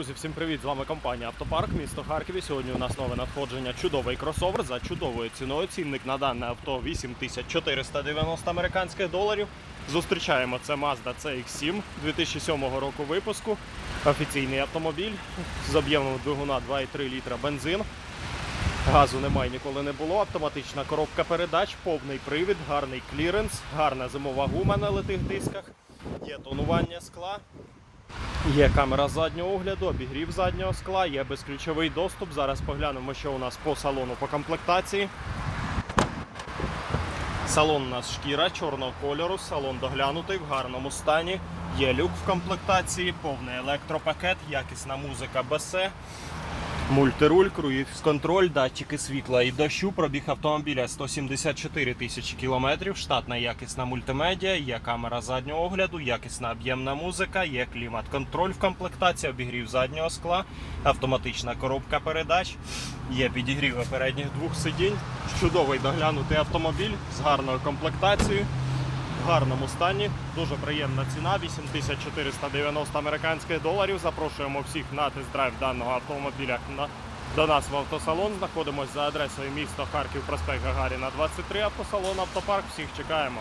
Друзі, всім привіт! З вами компанія Автопарк, місто Харкові. Сьогодні у нас нове надходження. Чудовий кросовер за чудовою ціною. Цінник на дане авто 8490 американських доларів. Зустрічаємо це Mazda CX-7 2007 року випуску. Офіційний автомобіль з об'ємом двигуна 2,3 літра бензин. Газу немає, ніколи не було. Автоматична коробка передач, повний привід, гарний кліренс, гарна зимова гума на литих дисках, є тонування скла. Є камера заднього огляду, обігрів заднього скла, є безключовий доступ. Зараз поглянемо, що у нас по салону по комплектації. Салон у нас шкіра чорного кольору, салон доглянутий в гарному стані. Є люк в комплектації, повний електропакет, якісна музика Bose. Мультируль, круїз контроль, датчики світла і дощу. Пробіг автомобіля 174 тисячі кілометрів. Штатна якісна мультимедіа, є камера заднього огляду, якісна об'ємна музика, є клімат-контроль в комплектації, обігрів заднього скла, автоматична коробка передач, є підігріви передніх двох сидінь. Чудовий доглянутий автомобіль з гарною комплектацією. Гарному стані, дуже приємна ціна, 8490 американських доларів. Запрошуємо всіх на тест-драйв даного автомобіля на- до нас в автосалон. Знаходимося за адресою міста Харків, проспект Гагаріна, 23, автосалон Автопарк. Всіх чекаємо.